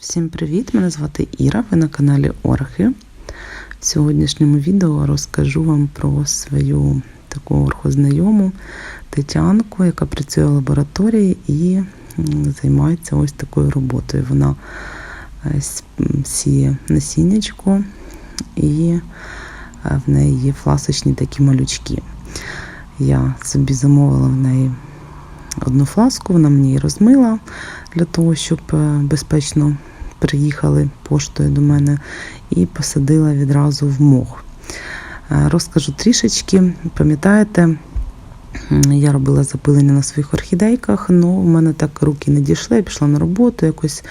Всім привіт! Мене звати Іра, ви на каналі Орхи. В сьогоднішньому відео розкажу вам про свою таку орхознайому Тетянку, яка працює в лабораторії і займається ось такою роботою. Вона е, сіє насіннячко і е, в неї є фласочні такі малючки. Я собі замовила в неї одну фласку, вона мені її розмила для того, щоб е, безпечно приїхали поштою до мене і посадила відразу в мох. Е, Розкажу трішечки. Пам'ятаєте, я робила запилення на своїх орхідейках, але в мене так руки не дійшли. Я пішла на роботу, якось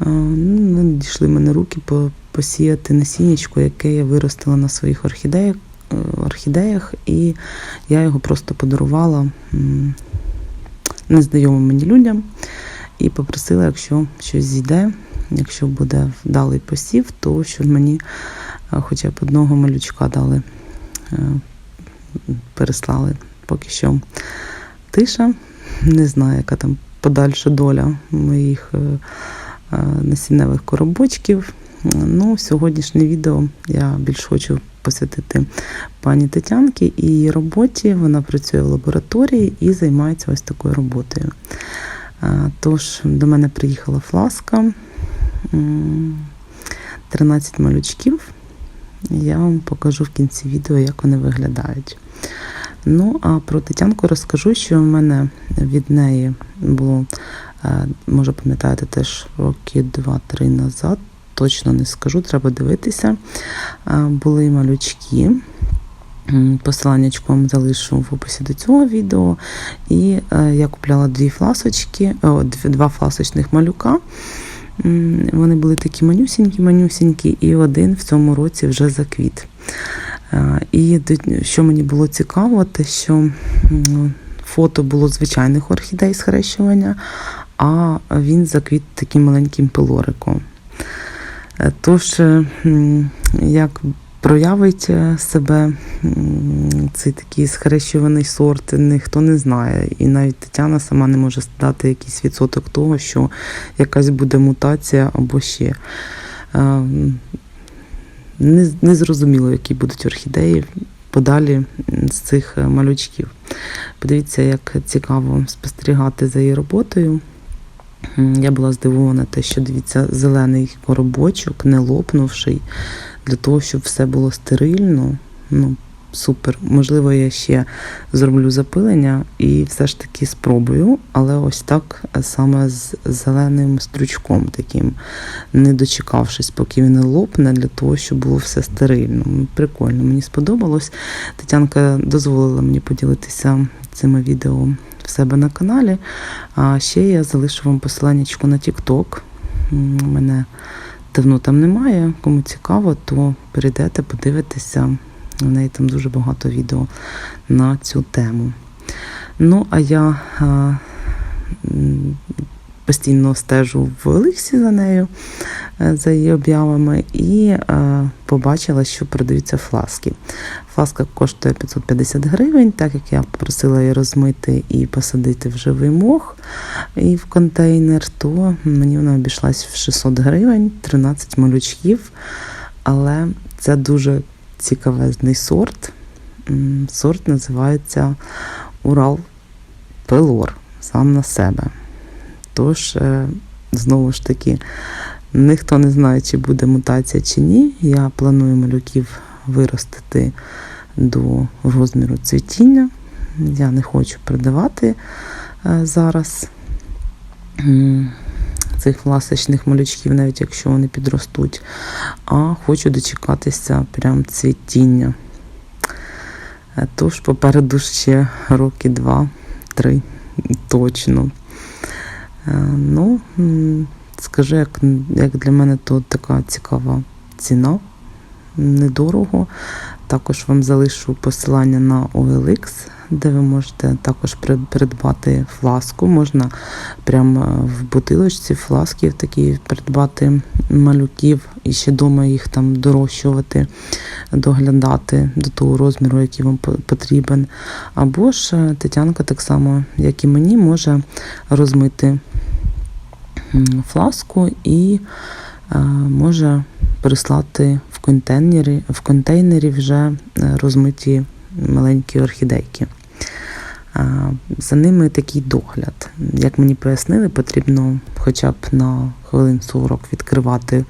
е, ну, дійшли мене руки по- посіяти насіннячко, яке я виростила на своїх орхідеях, е, орхідеях, і я його просто подарувала незнайомим мені людям і попросила, якщо щось зійде, якщо буде вдалий посів, то щоб мені е, хоча б одного малючка дали, е, переслали поки що тиша. Не знаю, яка там подальша доля моїх е, насінневих коробочків. Ну, сьогоднішнє відео я більш хочу посвятити пані Тетянки і її роботі. Вона працює в лабораторії і займається ось такою роботою. Тож до мене приїхала фласка, 13 малючків. Я вам покажу в кінці відео, як вони виглядають. Ну, а про Тетянку розкажу, що в мене від неї було, е, може пам'ятаєте, теж роки 2-3 назад. Точно не скажу, треба дивитися. Е, Були малючки. М, вам залишу в описі до цього відео. І е, я купляла дві фласочки, о, два фласочних малюка. Вони були такі манюсінькі, манюсінькі, і один в цьому році вже заквіт. І що мені було цікаво, те, що фото було звичайних орхідей з хрещування, а він заквіт таким маленьким пилориком. Е, Тож, як проявить е, себе цей такий схрещуваний сорт, ніхто не знає. І навіть Тетяна сама не може дати якийсь відсоток того, що якась буде мутація або ще. М, Не, які будуть орхідеї подалі з цих е, малючків. Подивіться, як цікаво спостерігати за її роботою. Я була здивована, те, що дивіться, зелений коробочок, не лопнувший, для того, щоб все було стерильно. Ну, супер. Можливо, я ще зроблю запилення і все ж таки спробую, але ось так е, саме з зеленим стручком таким, не дочекавшись, поки він не лопне, для того, щоб було все стерильно. Прикольно, мені сподобалось. Тетянка дозволила мені поділитися цими відео в себе на каналі. А ще я залишу вам посиланнячко на TikTok. Мене давно там немає. Кому цікаво, то перейдете, подивитеся. У неї там дуже багато відео на цю тему. Ну, а я а, постійно стежу в Олексі за нею, за її об'явами, і е, побачила, що продаються фласки. Фласка коштує 550 гривень, так як я попросила її розмити і посадити в живий мох і в контейнер, то мені вона обійшлась в 600 гривень, 13 малючків. Але це дуже цікавезний сорт. Сорт називається Урал Пелор сам на себе. Тож, е, знову ж таки, ніхто не знає, чи буде мутація чи ні. Я планую малюків виростити до розміру цвітіння. Я не хочу продавати е, зараз цих власочних малючків, навіть якщо вони підростуть, а хочу дочекатися прям цвітіння. Е, Тож попереду ще роки два-три точно. Е, Ну, скажу, як, як для мене то така цікава ціна, недорого. Також вам залишу посилання на OLX, де ви можете також придбати фласку. Можна прямо в бутилочці фласків такі придбати малюків і ще вдома їх там дорощувати, доглядати до того розміру, який вам по- потрібен. Або ж е, Тетянка так само, як і мені, може розмити фласку і е, може прислати в контейнері, в контейнері вже е, розмиті маленькі орхідейки. За ними такий догляд. Як мені пояснили, потрібно хоча б на хвилин 40 відкривати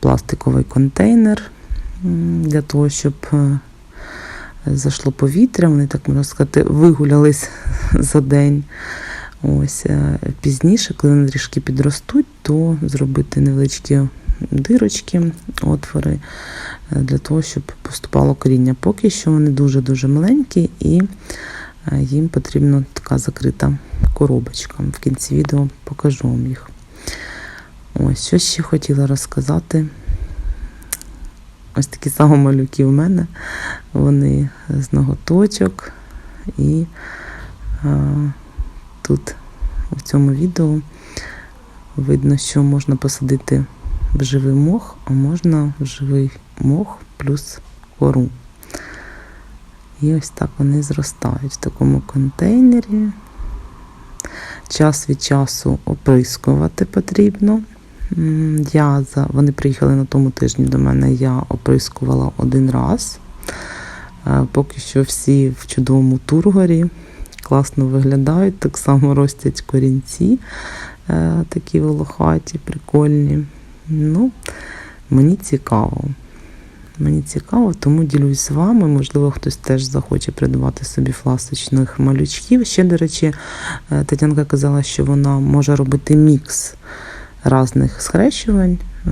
пластиковий контейнер для того, щоб е, зайшло повітря. Вони, так можна сказати, вигулялись за день. Ось е, пізніше, коли вони трішки підростуть, то зробити невеличкі дирочки, отвори е, для того, щоб поступало коріння. Поки що вони дуже-дуже маленькі і е, їм потрібна така закрита коробочка. В кінці відео покажу вам їх. Ось, що ще хотіла розказати. Ось такі самі малюки в мене. Вони з ноготочок. І тут в цьому відео видно, що можна посадити в живий мох, а можна в живий мох плюс кору. І ось так вони зростають в такому контейнері. Час від часу оприскувати потрібно. Я за... Вони приїхали на тому тижні до мене, я оприскувала один раз. Е, Поки що всі в чудовому тургорі, класно виглядають, так само ростять корінці, е, такі волохаті, прикольні. Ну, мені цікаво. Мені цікаво, тому ділюсь з вами. Можливо, хтось теж захоче придбати собі фласочних малючків. Ще, до речі, е, Тетянка казала, що вона може робити мікс різних схрещувань е,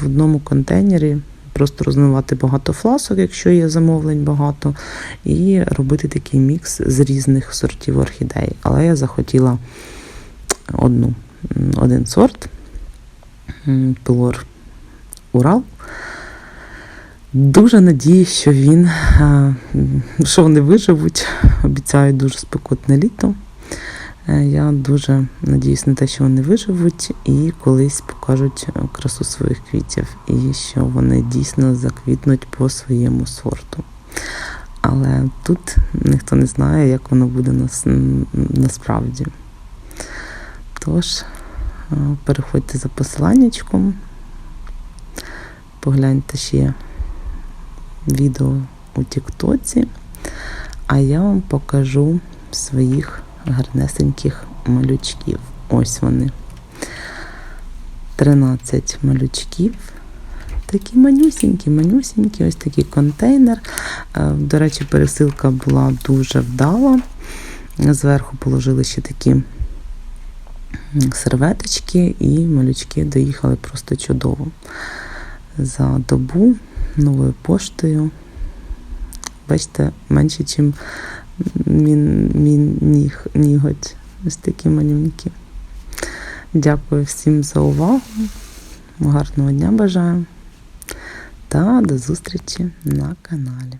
в одному контейнері. Просто розмивати багато фласок, якщо є замовлень багато, і робити такий мікс з різних сортів орхідей. Але я захотіла одну, один сорт Пилор Урал. Дуже надіюсь, що він, е, що вони виживуть. Обіцяю дуже спекотне літо. Е, Я дуже надіюсь на те, що вони виживуть і колись покажуть красу своїх квітів, і що вони дійсно заквітнуть по своєму сорту. Але тут ніхто не знає, як воно буде нас, насправді. Тож, е, переходьте за посиланнячком, погляньте ще відео у Тіктоці, а я вам покажу своїх гарнесеньких малючків. Ось вони. 13 малючків. Такі манюсінькі, манюсінькі, ось такий контейнер. Е, До речі, пересилка була дуже вдала. Зверху положили ще такі серветочки, і малючки доїхали просто чудово. За добу новою поштою. Бачите, менше, ніж мій, мій ніг, ніготь. Ось такі малюнки. Дякую всім за увагу. Гарного дня бажаю. Та до зустрічі на каналі.